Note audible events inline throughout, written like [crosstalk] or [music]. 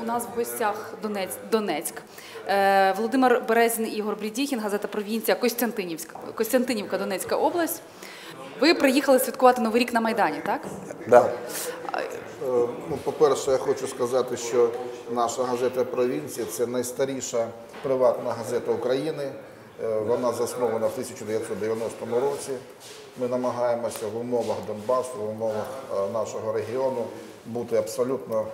У нас в гостях Донець, Донецьк. Е, Володимир Березін Ігор Брідіхін, газета Провінція Костянтинівська, Костянтинівка, Донецька область. Ви приїхали святкувати Новий рік на Майдані, так? Да. Е, Ну, по-перше, я хочу сказати, що наша газета Провінція це найстаріша приватна газета України. Е, Вона заснована в 1990 році. Ми намагаємося в умовах Донбасу, в умовах нашого регіону бути абсолютно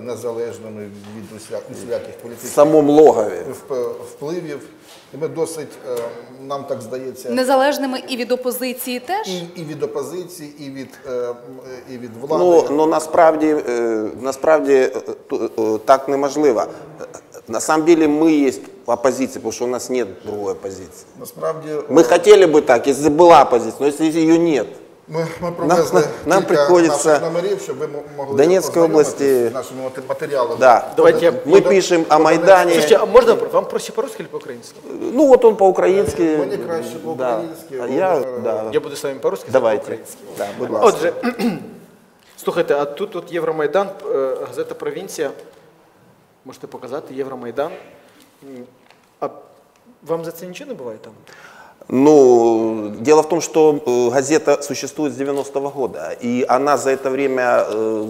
незалежними від усля- усіляких В політичних самом логові. вп- впливів. І ми досить, е, нам так здається, Незалежними і від опозиції теж. і, і від опозиції, і від, е, м, і від влади. Ну, ну насправді, е, насправді е, ту- е, так неможливо. Е, На самом деле мы есть оппозиция, потому что у нас нет другой оппозиции. Насправді Мы хотели бы так, если была оппозиция, но если ее нет. Ми, ми привезли нам- нам кілька приходиться наших номерів, щоб ви могли в області- з нашими матеріалами. Да. Давайте Мы пишем о Майдане. Слушайте, а можно вам проще по-русски или по-украински? Ну вот он по-украински. Мені краще по-українськи. Да. Я, да. Я буду з вами по-русски, Давайте. по-українськи. Да, будь ласка. Отже, [clears throat] слухайте, а тут от Євромайдан, е, газета Провінція. Можете показати Євромайдан. А вам за це нічого не буває там? Ну, дело в том, что э, газета существует с 90-го года, и она за это время э,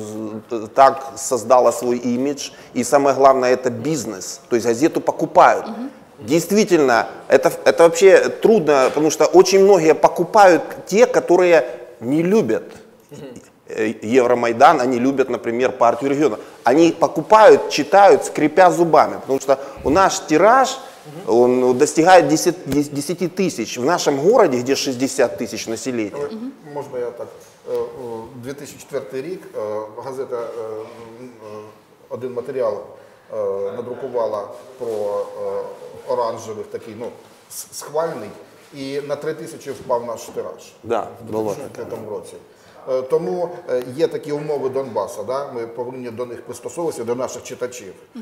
з- так создала свой имидж, и самое главное, это бизнес, то есть газету покупают. Действительно, это, это вообще трудно, потому что очень многие покупают те, которые не любят э, Евромайдан, они любят, например, партию региона. Они покупают, читают, скрипя зубами, потому что у нас тираж, он достигает 10, 10 тысяч. В нашем городе, где 60 тысяч населения, Можна я так? Е, о, 2004 рік е, газета е, м, е, один матеріал е, надрукувала про е, оранжевих такий, ну, с- схвальний, і на 3 тисячі впав наш тираж. да, было в такое. 2005 році. Е, Тому е, є такі умови Донбаса, да? ми повинні до них пристосовуватися, до наших читачів. Е,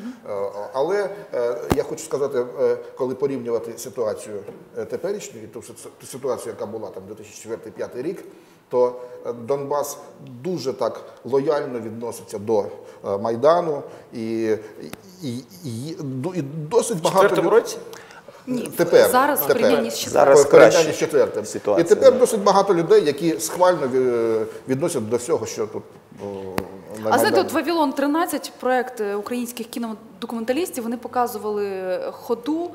Але я хочу сказати, коли порівнювати ситуацію теперішню і ту ситу- ту ситуацію, яка була там 2004-2005 рік, то Донбас дуже так лояльно відноситься до Майдану і, і, і, і, досить багато люд- році? Ні, Тепер, зараз в тепер. порівнянні з Зараз порівнянні краще з четвертим. ситуація, І тепер да. досить багато людей, які схвально відносять до всього, що тут о, на А знаєте, от Вавилон 13, проект е, українських кінодокументалістів, вони показували ходу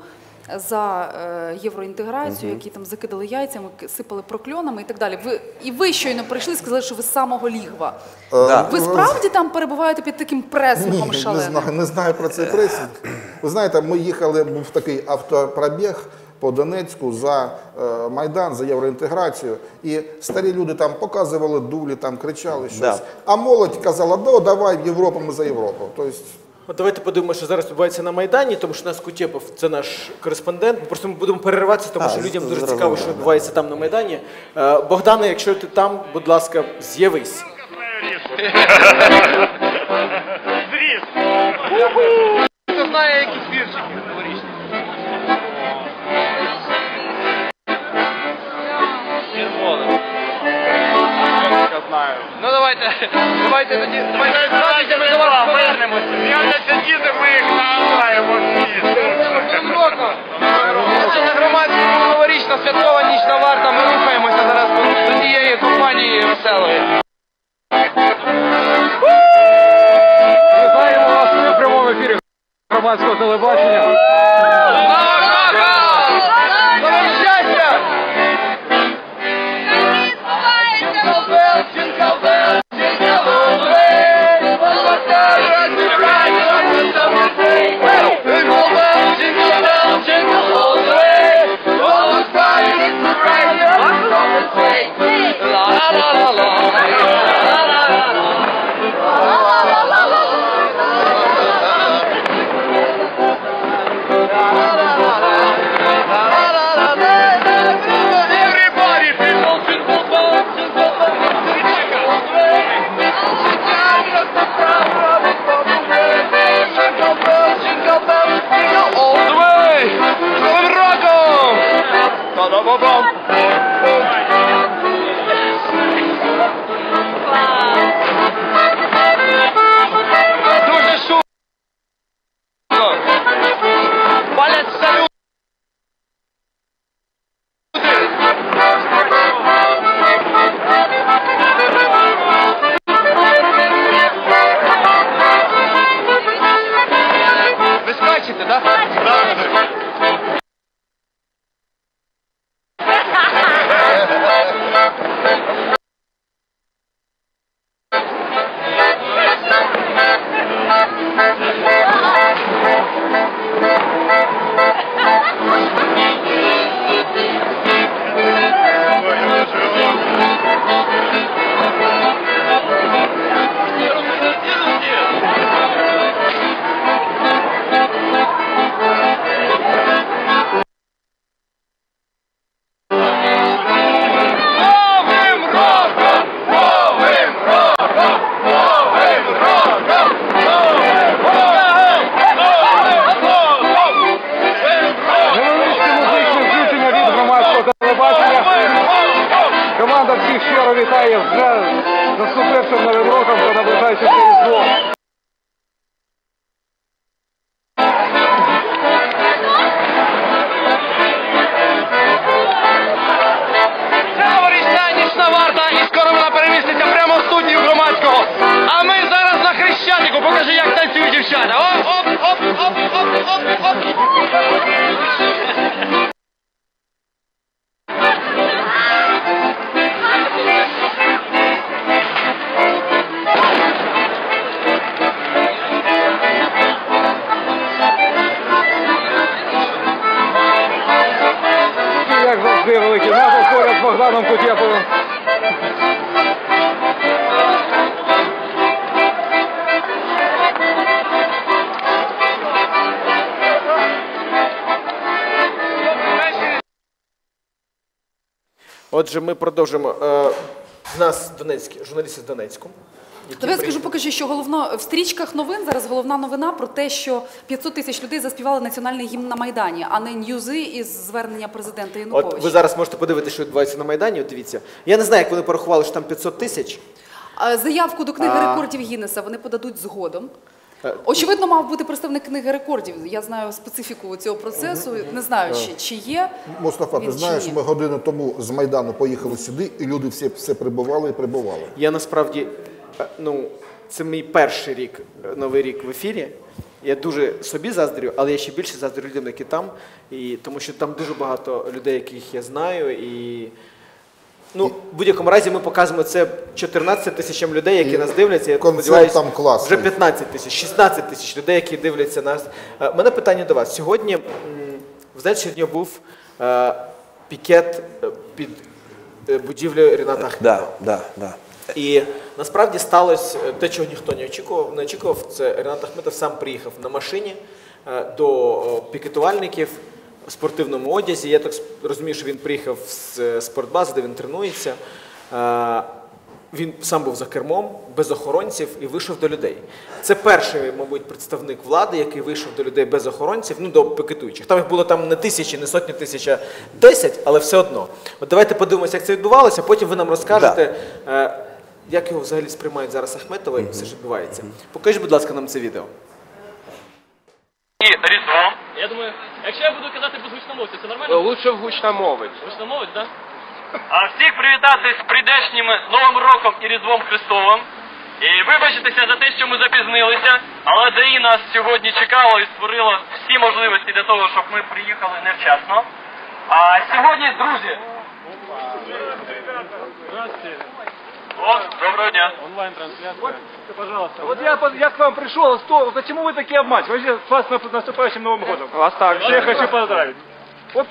за е, євроінтеграцію, які там закидали яйцями, сипали прокльонами і так далі. Ви і ви щойно прийшли, сказали, що ви з самого лігва. Да. Ви справді там перебуваєте під таким пресингом Ні, не знаю, не знаю про цей пресінг. Ви знаєте, ми їхали, був такий автопробіг по Донецьку за е, Майдан, за євроінтеграцію. І старі люди там показували дулі, там кричали щось. Да. А молодь казала, ну давай в Європу, ми за Європу. Тобто, От давайте подивимося, що зараз відбувається на Майдані, тому що у нас Кутєпов це наш кореспондент. Ми просто будемо перериватися, тому А, що людям дуже цікаво, що да. відбувається там на Майдані. Е, Богдане, якщо ти там, будь ласка, з'явись. Хто знає якісь віршики давайте, давайте тоді, давайте давайте ми до вас повернемося. З'являться діти, ми їх награємо всі. Новим роком. Це на громадському новорічна святкова нічна варта. Ми рухаємося зараз до цієї компанії веселої. Вітаємо вас у прямому ефірі громадського телебачення. Отже, ми продовжимо. Е, в нас Донецькі, журналісти з Донецьку. які Давай я скажу приїхали. поки що, що головно в стрічках новин зараз головна новина про те, що 500 тисяч людей заспівали національний гімн на Майдані, а не ньюзи із звернення президента Януковича. От ви зараз можете подивитися, що відбувається на Майдані. От дивіться. Я не знаю, як вони порахували, що там 500 тисяч. А Заявку до книги А. рекордів Гіннеса вони подадуть згодом. Е, Очевидно, мав бути представник книги рекордів. Я знаю специфіку цього процесу. Не знаю, чи, чи є. Мустафа, ти він знаєш, ми годину тому з Майдану поїхали сюди, і люди всі все прибували і прибували. Я насправді, е, ну, це мій перший рік, е, новий рік в ефірі. Я дуже собі заздрю, але я ще більше заздрю людям, які там, і, тому що там дуже багато людей, яких я знаю. І, ну, в будь-якому разі ми показуємо це 14 тисячам людей, які І нас дивляться. Я концерт сподіваюся, там класний. вже 15 тисяч, 16 тисяч людей, які дивляться нас. Е, У мене питання до вас. Сьогодні, ви сьогодні був е, пікет е, під е, будівлею Ріната Ахметова. Да, да, да. І насправді сталося е, те, чого ніхто не очікував. Не очікував. Це Ренат Ахметов сам приїхав на машині е, до е, пікетувальників в спортивному одязі. Я так розумію, що він приїхав з е, спортбази, де він тренується. Е, Він сам був за кермом, без охоронців і вийшов до людей. Це перший, мабуть, представник влади, який вийшов до людей без охоронців, ну до пікетуючих. Там їх було там не тисячі, не сотні тисяч, а десять, але все одно. От давайте подивимося, як це відбувалося. Потім ви нам розкажете, е, як його взагалі сприймають зараз Ахметова і все ж відбувається. Покажіть, будь ласка, нам це відео. І Різдво. Я думаю, якщо я буду казати без гучномовця, це нормально? Лучше в гучномовець. Гучномовець, так? А всіх привітати з прийдешнім Новим роком і Різдвом Христовим. І вибачитися за те, що ми запізнилися, але ДАІ нас сьогодні чекало і створило всі можливості для того, щоб ми приїхали невчасно. А сьогодні, друзі. О, доброго дня. Пожалуйста. Вот я, я к вам пришел, что, почему вы такие? Вообще, с вас на- наступающим Новым годом. Вас так. Всех хочу поздравить. Вот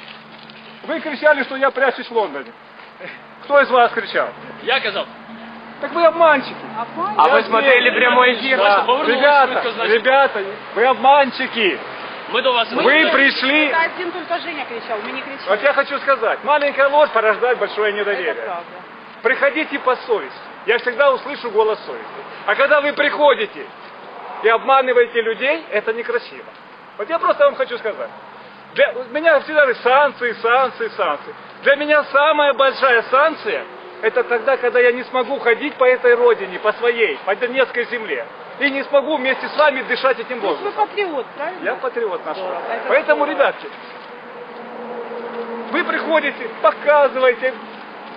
вы кричали, что я прячусь в Лондоне. Кто из вас кричал? Я казав. Так вы обманщики. А Я вы смотрели прямой эфир? Да. Ребята, значит. ребята, вы обманщики. Ми до вас. Вы пришли... Один только Женя кричал, мы не кричали. Вот я хочу сказать, маленькая ложь порождает большое недоверие. Это правда. Приходите по совести. Я всегда услышу голос совести. А когда вы приходите и обманываете людей, это некрасиво. Вот я просто вам хочу сказать. Для меня всегда говорят санкции, санкции, санкции. Для меня самая большая санкция это тогда, когда я не смогу ходить по этой родине, по своей, по Донецкой земле. И не смогу вместе с вами дышать этим То есть вы воздухом. патриот, правильно? Я патриот наш. Это Поэтому, здорово. ребятки, вы приходите, показываете,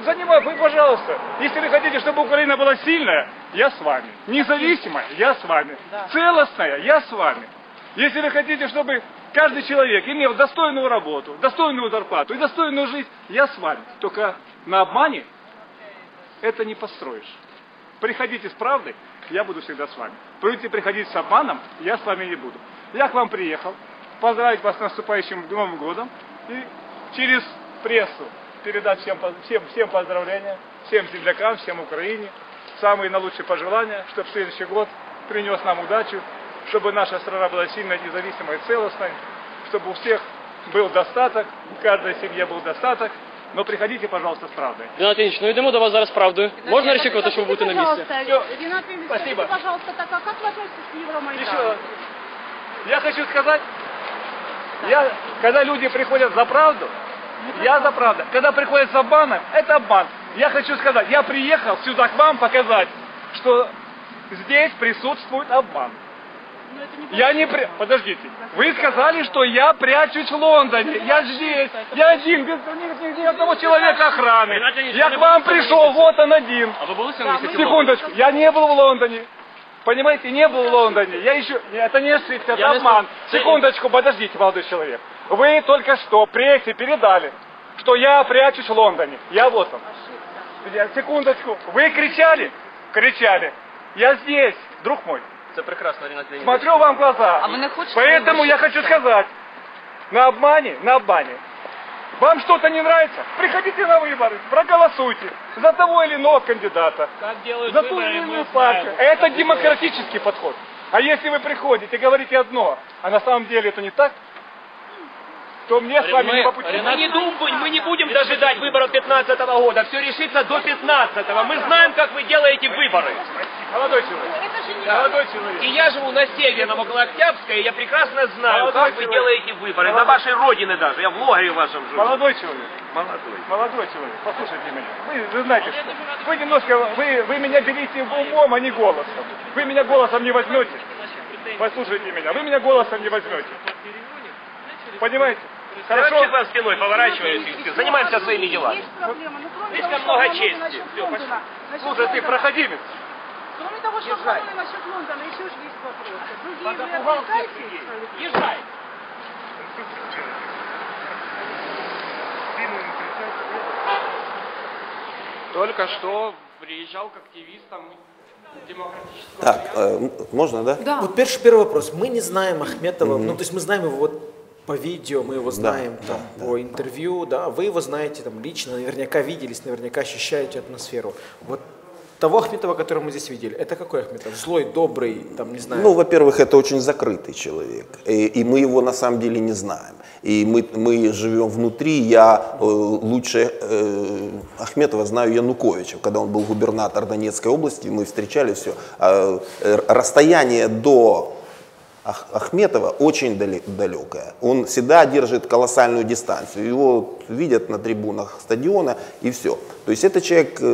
занимай, вы, пожалуйста, если вы хотите, чтобы Украина была сильная, я с вами. Независимая, я с вами. Целостная, я с вами. Если вы хотите, чтобы каждый человек имел достойную работу, достойную зарплату и достойную жизнь, я с вами. Только на обмане это не построишь. Приходите с правдой, я буду всегда с вами. Будете приходить с обманом, я с вами не буду. Я к вам приехал, поздравить вас с наступающим Новым годом и через прессу передать всем, по- всем, всем поздравления, всем землякам, всем Украине, самые наилучшие пожелания, чтобы следующий год принес нам удачу, чтобы наша страна была сильной, независимой и целостной, чтобы у всех был достаток, у каждой семье был достаток. Но приходите, пожалуйста, с правдой. Ренат Ильич, ну йдемо до вас зараз правдою. Можна розчікувати, що ви будете на місці? Пожалуйста, Ренат Ильич, Спасибо. скажите, пожалуйста, так, а как вы относитесь к Евромайдану? Еще раз. Я хочу сказать, я, когда люди приходят за правду, я за правду. Когда приходят с обманом, это обман. Я хочу сказать, я приехал сюда к вам показать, что здесь присутствует обман. Но это не Я не при... Подождите. Вы сказали, что я прячусь в Лондоне. Я здесь. Я один, без ни, ни- ни одного человека охраны. Ренат Леонидович, Я вы к вам были в пришел, Лондоне? вот он один. А ви були сьогодні? місяці в Секундочку. Я не был в Лондоне. Понимаете, не был в Лондоне. Я еще... Это не ошибка, это обман. Секундочку, подождите, молодой человек. Вы только что прессе передали, что я прячусь в Лондоне. Я вот он. Секундочку. Вы кричали? Кричали. Я здесь, друг мой. Це прекрасно, Рінат Леонідович. Смотрю вам в глаза. А вы не хотите Поэтому я хочу сказать, на обмане, на обмане. Вам что-то не нравится? Приходите на выборы, проголосуйте за того или иного кандидата, за ту или иную партию. Это демократический подход. А если вы приходите и говорите одно, а на самом деле это не так, то мне с вами не по пути. Мы не думаем, мы не будем дожидать выборов 15 года. Все решится до 15 -го. Мы знаем, как вы делаете выборы. Молодой человек, не молодой человек. И я живу на Северном, около Октябрьской, и я прекрасно знаю, Молодой как вы человек. делаете выборы. На вашей родине даже. Я в логове вашем живу. Молодой человек. Молодой. Молодой человек, послушайте меня. Вы, вы знаете, что вы немножко, вы, вы меня берите умом, а не голосом. Вы меня голосом не возьмете. Послушайте меня, вы меня голосом не возьмете. Понимаете? Хорошо. Вам спиной поворачиваюсь занимаемся своими делами. Проблема. Ну, кроме Слишком того, много что чести. волнует насчет Всё, Лондона, насчет Слушай, ты Лондона, проходимец. Кроме того, что Езжай. насчет Лондона, еще же есть вопросы. Другие вы. Езжай. Только что приезжал к активистам демократического Так, э, можно, да? Да. Вот первый, первый вопрос. Мы не знаем Ахметова, ну то есть мы знаем его вот по видео, мы его знаем там, по интервью, да, вы его знаете там лично, наверняка виделись, наверняка ощущаете атмосферу. Вот того Ахметова, которого мы здесь видели, это какой Ахметов? Злой, добрый, там, не знаю. Ну, во-первых, это очень закрытый человек, и, и мы его на самом деле не знаем. И мы, мы живем внутри. Я э, лучше э, Ахметова знаю Януковича, когда он был губернатор Донецкой области, мы встречали все. расстояние до Ах- Ахметова очень далекое. Он всегда держит колоссальную дистанцию. Его видят на трибунах стадиона и все. То есть это человек э,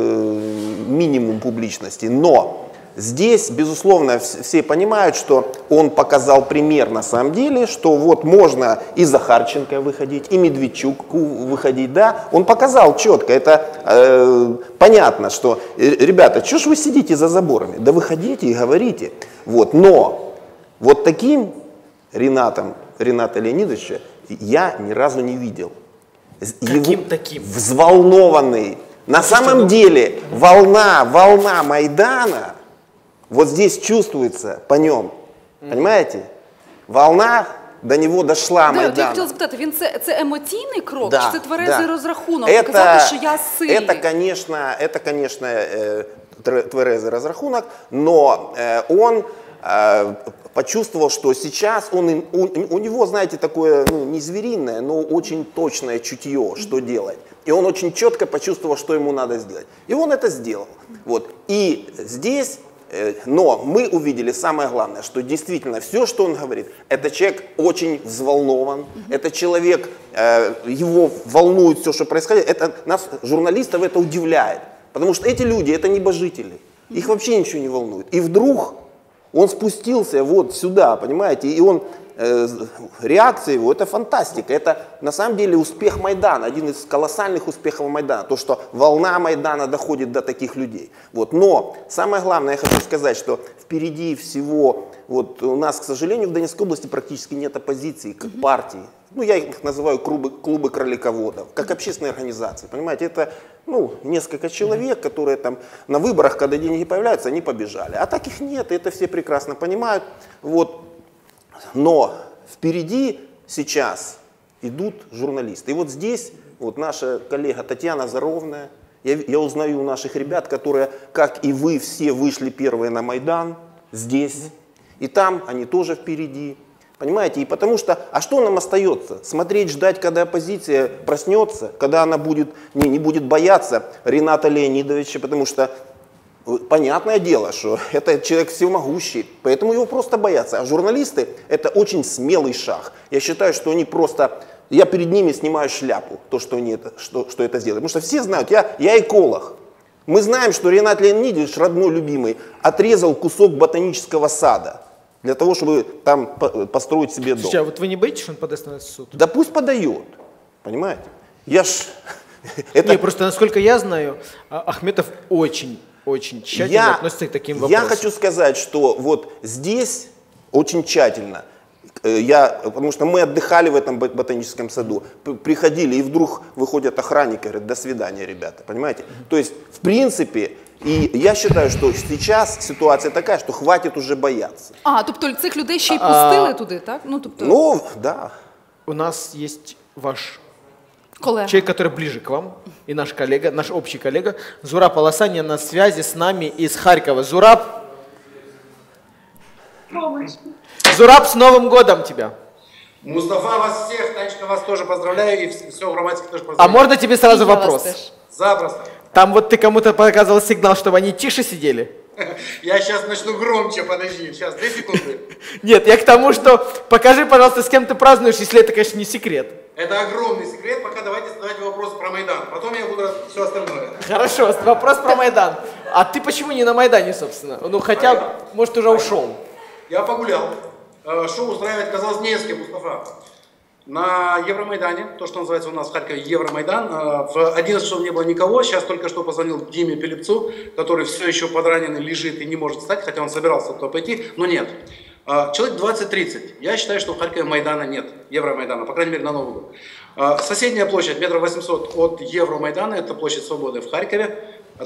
минимум публичности. Но здесь, безусловно, вс- все понимают, что он показал пример на самом деле, что вот можно и Захарченко выходить, и Медведчук выходить, да. Он показал четко, это э, понятно, что, э, ребята, что ж вы сидите за заборами? Да выходите и говорите. Вот, но вот таким Ренатом, Рената Леонидовича я ни разу не видел. З- Каким таким? Взволнованный. На самом деле волна, волна Майдана, вот здесь чувствуется по нем. Понимаете? Волна до него дошла Да, от я Майдана. хотіла запитати, він це, це емоційний крок, Да, чи це тверезий да. розрахунок? Это- Показати, що я сильний. Это, конечно, это, конечно, э, тр- тверезый разрахунок, но э, он э, почувствовал, что сейчас он, у, у него, знаете, такое ну, не звериное, но очень точное чутье, что делать. И он очень четко почувствовал, что ему надо сделать. И он это сделал. Вот. И здесь Э, Но мы увидели самое главное, что действительно все, что он говорит, это человек очень взволнован, это человек, э, его волнует все, что происходит. Это нас, журналистов, это удивляет. Потому что эти люди, это небожители. Их вообще ничего не волнует. И вдруг он спустился вот сюда, понимаете, и он, э, реакция его, это фантастика. Это на самом деле успех Майдана, один из колоссальных успехов Майдана. То, что волна Майдана доходит до таких людей. Вот. Но самое главное, я хочу сказать, что впереди всего, вот у нас, к сожалению, в Донецкой области практически нет оппозиции, как партии. Ну, я их называю клубы, клубы кролиководов, как общественные организации. Понимаете, это ну, несколько человек, которые там на выборах, когда деньги появляются, они побежали. А таких нет, и это все прекрасно понимают. Вот. Но впереди сейчас идут журналисты. И вот здесь вот наша коллега Татьяна Заровная, я, я узнаю у наших ребят, которые, как и вы, все вышли первые на Майдан здесь. И там они тоже впереди. Понимаете? И потому что, а что нам остается? Смотреть, ждать, когда оппозиция проснется, когда она будет, не, не будет бояться Рената Леонидовича, потому что э, Понятное дело, что [laughs] это человек всемогущий, поэтому его просто боятся. А журналисты – это очень смелый шаг. Я считаю, что они просто Я перед ними снимаю шляпу, то, что, они это, что, что это сделали. Потому что все знают, я, я эколог. Мы знаем, что Ренат Леонидович, родной любимый, отрезал кусок ботанического сада для того, чтобы там по- построить себе дом. Слушайте, а вот вы не боитесь, что он подаст на нас в суд? Да пусть подает, понимаете? Я ж... [laughs] Это Не, просто насколько я знаю, А- Ахметов очень, очень тщательно относится к таким я вопросам. хочу сказать, что вот здесь очень тщательно. э, Я, потому что мы отдыхали в этом бо- ботаническом саду, приходили, и вдруг выходят охранники, говорят, до свидания, ребята, понимаете? То есть, в принципе, и я считаю, что сейчас ситуация такая, что хватит уже бояться. А, тобто цих людей ще й пустили туди, так? Ну, тобто, Ну, да. У нас есть ваш колега. человек, который ближе к вам, и наш коллега, наш общий коллега, Зураб Аласанья на связи с нами из Харькова. Зураб, Зураб, с Новым годом тебя! Мустафа вас всех, Танечка вас тоже поздравляю и все громадских тоже А поздравляю. можно тебе сразу Я вас вопрос? теж. Запросто. Там вот ты кому-то показывал сигнал, чтобы они тише сидели? [laughs] Я сейчас начну громче, подожди, сейчас, две секунды. [laughs] Нет, я к тому, что покажи, пожалуйста, с кем ты празднуешь, если это, конечно, не секрет. Это огромный секрет, пока давайте задавайте вопрос про Майдан. Потом я буду все остальное. Хорошо, вопрос про Майдан. А ты почему не на Майдане, собственно? Ну, хотя, может, уже ушел. Я погулял. Э, Шоу устраивать казалось не с кем, Мустафа. На Евромайдане, то, что называется у нас в Харькове Евромайдан, э, в 11 часов не было никого. Сейчас только что позвонил Диме Пелепцу, который все еще подраненный лежит и не может встать, хотя он собирался туда пойти, но нет. Э, Человек 20-30. Я считаю, что в Харькове Майдана нет, Евромайдана, по крайней мере на Новый год. Э, Соседняя площадь, метров 800 от Евромайдана, это площадь Свободы в Харькове.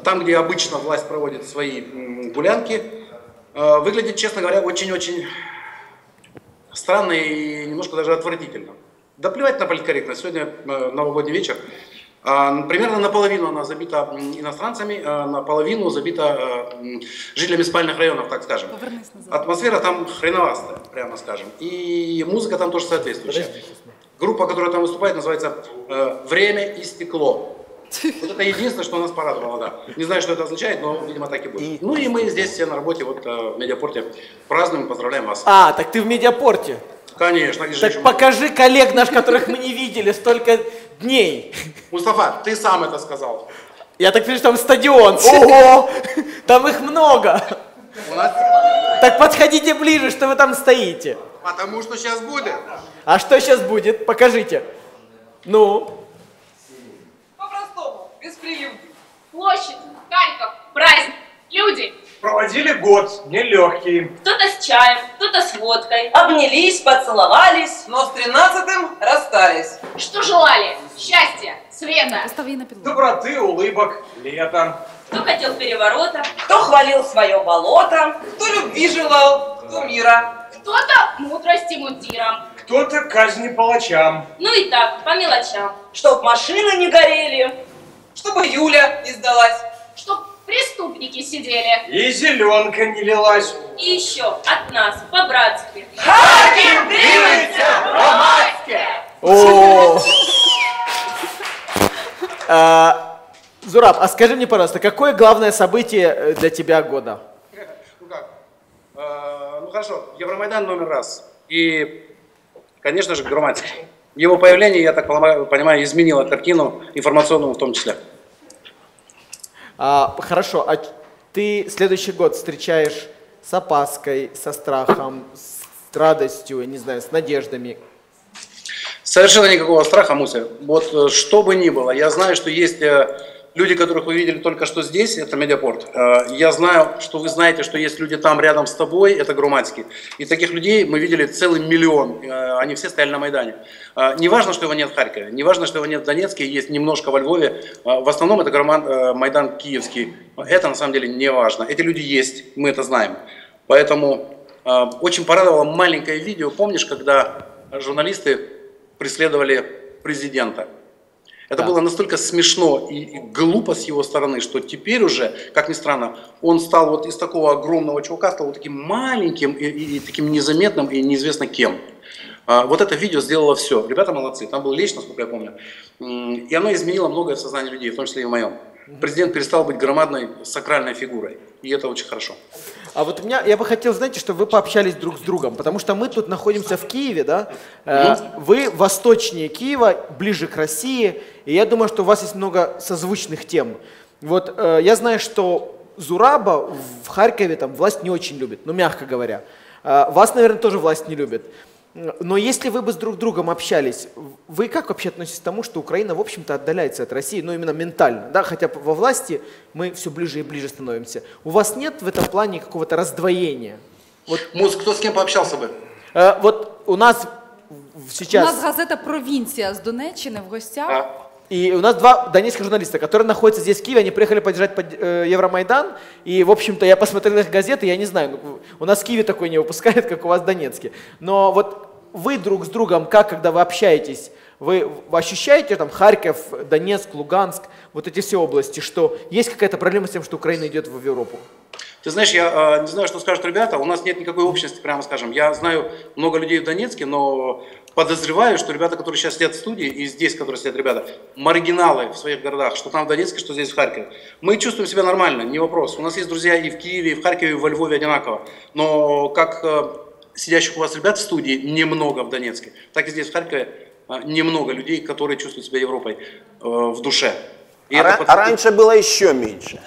Там, где обычно власть проводит свои гулянки, выглядит, честно говоря, очень-очень странно и немножко даже отвратительно. Да плевать на политкорректность. Сегодня э, новогодний вечер. А, Примерно наполовину она забита иностранцами, а наполовину забита э, жителями спальных районов, так скажем. Атмосфера там хреновастая, прямо скажем. И музыка там тоже соответствующая. Группа, которая там выступает, называется э, «Время и стекло». Вот это единственное, что нас порадовало, да. Не знаю, что это означает, но, видимо, так и будет. Ну и мы здесь все на работе, вот в Медиапорте, празднуем, поздравляем вас. А, так ты в медиапорте. Конечно, где же Так еще? покажи коллег наш, которых мы не видели столько дней. Мустафа, ты сам это сказал. Я так вижу, там стадион. Ого! [laughs] Там их много. У нас... Так подходите ближе, что вы там стоите. Потому что сейчас будет. А что сейчас будет? Покажите. Ну, По-простому, без прелюдий. Площадь, Харьков, праздник, люди. Проводили год, нелегкий. Кто-то с чаем, кто-то с водкой. Обнялись, поцеловались, но с тринадцатым расстались. Что желали? Счастья, света. Постав її на підлогу. Доброты, улыбок, лета. Кто хотел переворота, Кто хвалил свое болото, кто любви желал, кто мира. кто-то мудрости мундиром. Кто-то казни палачам. Ну и так, по мелочам. Чтоб машины не горели, чтобы Юля не сдалась. Чтоб преступники сидели. И зеленка не лилась. И еще от нас, по-братски. Харьков дивится о. А, Зураб, а скажи мне, пожалуйста, какое главное событие э, для тебя года? Ну как? Э, ну хорошо, Евромайдан номер раз. И, конечно же, Громадский. Его появление, я так понимаю, изменило картину информационную в том числе. А, хорошо, а ты следующий год встречаешь с опаской, со страхом, с радостью, я не знаю, с надеждами. Совершенно никакого страха, Муся. Вот э, что бы ни было, я знаю, что есть э, люди, которых вы видели только что здесь, это Медиапорт. Э, Я знаю, что вы знаете, что есть люди там рядом с тобой, это Громадский. И таких людей мы видели целый миллион. Э, Они все стояли на Майдане. Э, Не важно, что его нет в Харькове, не важно, что его нет в Донецке, есть немножко во Львове. В основном это Громад- Майдан киевский. Это на самом деле не важно. Эти люди есть, мы это знаем. Поэтому очень порадовало маленькое видео. Помнишь, когда журналисты преследовали президента? Это Да. было настолько смешно и, и глупо с его стороны, что теперь уже, как ни странно, он стал вот из такого огромного чувака, стал вот таким маленьким и, и- и таким незаметным и неизвестно кем. А, вот это видео сделало все. Ребята молодцы. Там был лещ, насколько я помню. И оно изменило многое в сознании людей, в том числе и в моем. Президент перестал быть громадной сакральной фигурой. И это очень хорошо. А вот у меня, я бы хотел, знаете, чтобы вы пообщались друг с другом, потому что мы тут находимся в Киеве, да? Э, Вы восточнее Киева, ближе к России, и я думаю, что у вас есть много созвучных тем. Вот э, я знаю, что Зураба в Харькове там власть не очень любит, ну мягко говоря. Э, Вас, наверное, тоже власть не любит. Но если вы бы с друг другом общались, вы как вообще относитесь к тому, что Украина, в общем-то, отдаляется от России, ну именно ментально, да, хотя во власти мы все ближе и ближе становимся. У вас нет в этом плане какого-то раздвоения? Вот, Муз, кто с кем пообщался бы? э, вот у нас в- У сейчас... нас газета Провінція з Донеччини в гостях. А? И у нас два донецких журналиста, которые находятся здесь, в Киеве, они приехали поддержать под- э, Евромайдан, и, в общем-то, я посмотрел их газеты, я не знаю, ну, у нас в Киеве такой не выпускают, [laughs] как у вас в Донецке. Но вот вы друг с другом, как, когда вы общаетесь, вы ощущаете там Харьков, Донецк, Луганск, вот эти все области, что есть какая-то проблема с тем, что Украина идет в Европу? Ты знаешь, я э, не знаю, что скажут ребята, у нас нет никакой общности, прямо скажем. Я знаю много людей в Донецке, но подозреваю, что ребята, которые сейчас сидят в студии, и здесь, которые сидят ребята, маргиналы в своих городах, что там в Донецке, что здесь в Харькове. Мы чувствуем себя нормально, не вопрос. У нас есть друзья и в Киеве, и в Харькове, и во Львове одинаково. Но как э, сидящих у вас ребят в студии немного в Донецке, так и здесь в Харькове э, немного людей, которые чувствуют себя Европой э, в душе. И А, ра- а раньше было еще меньше.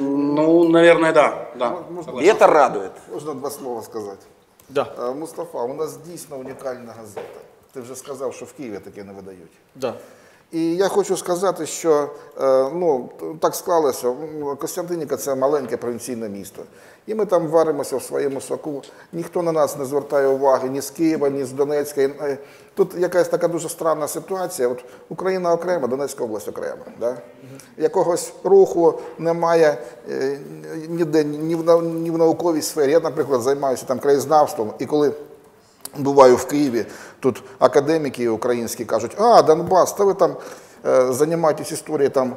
Ну, наверное, да. да. И это радует. Можна два слова сказати. Да. Е, Мустафа, у нас дійсно унікальна газета. Ти вже сказав, що в Києві таке не видають. Да. І я хочу сказати, що е, ну, т- так склалося. м, Костянтинівка це маленьке провінційне місто. І ми там варимося в своєму соку. Ніхто на нас не звертає уваги ні з Києва, ні з Донецька. Е, Тут якась така дуже странна ситуація. От Україна окрема, Донецька область окрема. Да? Якогось руху немає е, ніде, ні в, ні в науковій сфері. Я, наприклад, займаюся там краєзнавством, і коли буваю в Києві, тут академіки українські кажуть, а, Донбас, та ви там е, займаєтесь історією там,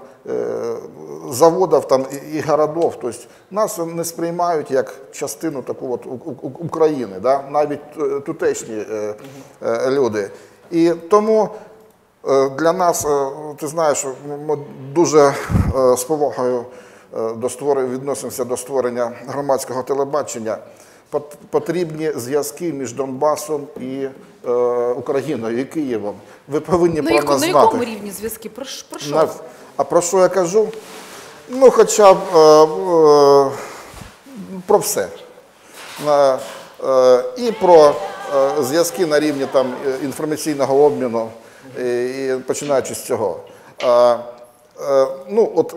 заводів там, і, і городов. Тобто нас не сприймають як частину таку от, України, да? навіть тутешні е, е, люди. І тому Е, Для нас, е, ти знаєш, ми дуже е, з повагою до створення, відносимося до створення громадського телебачення. Пот- Потрібні зв'язки між Донбасом і е, Україною і Києвом. Ви повинні На, про нас на знати. якому рівні зв'язки? Про, про що? На- А про що я кажу? Ну, хоча б е, е, про все. Е, і про зв'язки на рівні там, інформаційного обміну, і, починаючи з цього. Ну, от,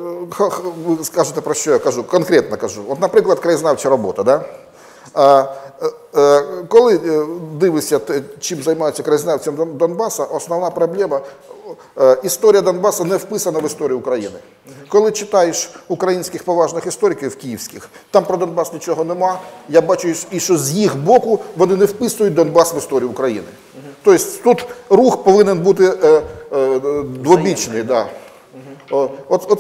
ви скажете, про що я кажу, конкретно кажу. От, наприклад, краєзнавча робота. Да? Е, е, Коли е, дивишся, чим займаються краєзнавцям Дон- Донбаса, основна проблема історія Донбасу не вписана в історію України. Коли читаєш українських поважних істориків київських, там про Донбас нічого нема. Я бачу, і що з їх боку вони не вписують Донбас в історію України. Тобто тут рух повинен бути двобічний. Да.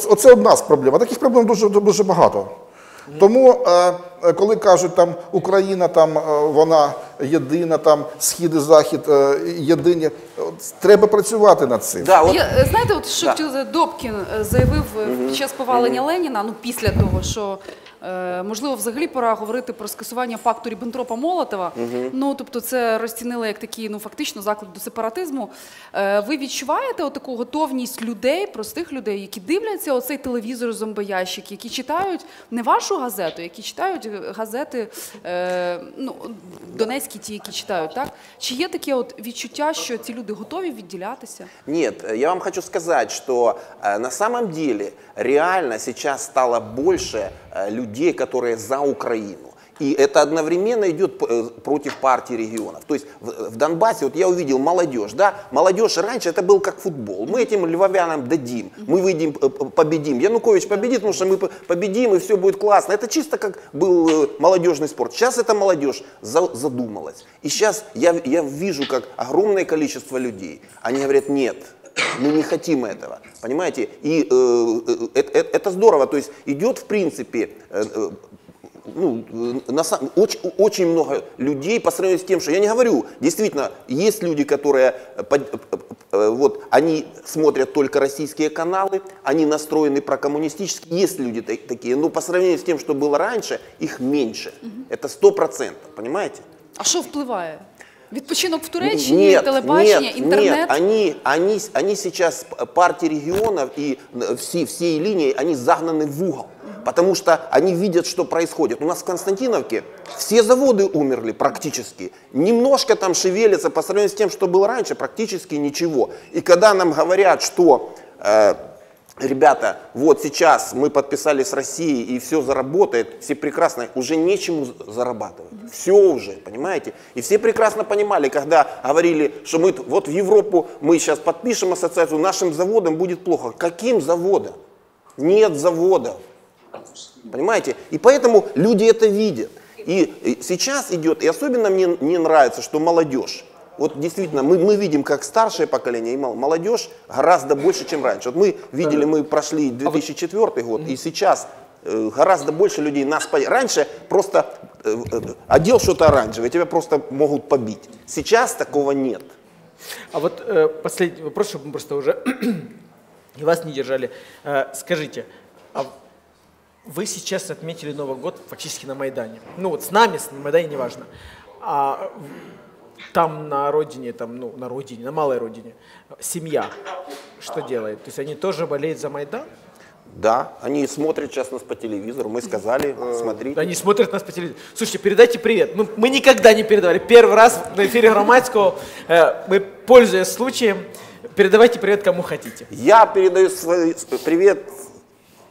Оце одна з проблем. А таких проблем дуже, дуже багато. Тому, коли кажуть, там Україна там е, вона єдина, там схід і захід е, єдині, от, треба працювати над цим. Да, вот Я, е, знаєте, от що Да. Добкін е, заявив е, під час повалення Леніна, ну після того, що е, можливо взагалі пора говорити про скасування пакту Ріббентропа Молотова. Ну тобто, це розцінили як такий, ну фактично заклик до сепаратизму. Е, ви відчуваєте отаку готовність людей, простих людей, які дивляться оцей телевізор зомбоящик, які читають не вашу газету, які читають е, газети, е, ну донецькі, ті, які читають, так? Чи є таке от відчуття, що ці люди готові відділятися? Нет, э, я вам хочу сказать, что э, на самом деле реально сейчас стало больше э, людей, которые за Украину. И это одновременно идет э, против партии регионов. То есть в, в Донбассе, вот я увидел молодежь, да, молодежь раньше это был как футбол. Мы этим львовянам дадим, мы выйдем, э, победим. Янукович победит, потому что мы победим и все будет классно. Это чисто как был э, молодежный спорт. Сейчас эта молодежь за- задумалась. И сейчас я, я вижу, как огромное количество людей, они говорят, нет, мы не хотим этого, понимаете? И э, э, это, это- здорово, то есть идет в принципе э, э, ну, э, на сам- очень, очень много людей по сравнению с тем, что я не говорю, действительно, есть люди, которые э, под- э, э, вот, они смотрят только российские каналы, они настроены прокоммунистически, есть люди та- такие, но по сравнению с тем, что было раньше, их меньше. Это сто процентов, понимаете? А що впливає? Відпочинок в Туреччині, Нет, телебачення, нет, інтернет. нет, они, они, они сейчас, п- партии регионов и э, все, всей линии, они загнаны в угол. Потому что они видят, что происходит. У нас в Константиновке все заводы умерли практически. Немножко там шевелятся по сравнению с тем, что было раньше, практически ничего. И когда нам говорят, что э, ребята, вот сейчас мы подписали с Россией и все заработает, все прекрасно, уже нечему за- зарабатывать. Все уже, понимаете? И все прекрасно понимали, когда говорили, что мы вот в Европу мы сейчас подпишем ассоциацию, нашим заводам будет плохо. Каким заводом? Нет заводов. Понимаете? И поэтому люди это видят. И сейчас идет, и особенно мне не нравится, что молодежь. Вот действительно, мы, мы видим, как старшее поколение и мол- молодежь гораздо больше, чем раньше. Вот мы видели, мы прошли 2004 год, и сейчас э, гораздо больше людей нас... Раньше просто э, э, одел что-то оранжевое, тебя просто могут побить. Сейчас такого нет. А вот э, последний вопрос, чтобы мы просто уже [clears throat] и вас не держали. Э, скажите, а вы сейчас отметили Новый год фактически на Майдане. Ну вот с нами, с на Майдане, неважно. А там на родине, там, ну, на родине, на малой родине, семья что делает? То есть они тоже болеют за Майдан? Да, они смотрят сейчас нас по телевизору, мы сказали, смотрите. Они смотрят нас по телевизору. Слушайте, передайте привет. Мы, мы никогда не передавали. Первый раз на эфире Громадского э, мы, пользуясь случаем, передавайте привет кому хотите. Я передаю свой привет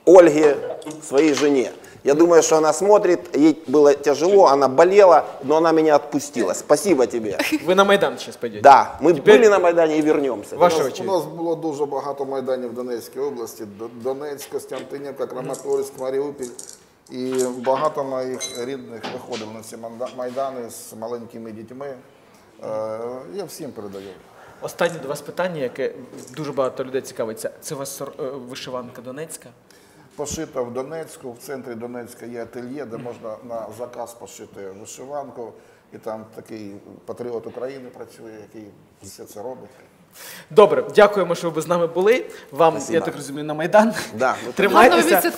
Ольге, своей жене. Я думаю, что она смотрит, ей было тяжело, она болела, но она меня отпустила. Спасибо тебе. Вы на Майдан сейчас пойдете? Да, мы Теперь были на Майдане и вернемся. Ваша у, нас, у очередь. нас було дуже багато майданів в Донецькій області. Д- Донецьк, Костянтинівка, Краматорськ, Маріуполь. І багато моїх рідних виходили на ці манда- майдани з маленькими дітьми. Е, Я всім передаю. Останнє до вас питання, яке дуже багато людей цікавиться. Це у вас е, вишиванка Донецька? Пошита в Донецьку, в центрі Донецька є ательє, де можна на заказ пошити вишиванку. І там такий патріот України працює, який все це робить. Добре, дякуємо, що ви з нами були. Вам, Спасибо. я так розумію, на Майдан. Да, Тримайтеся.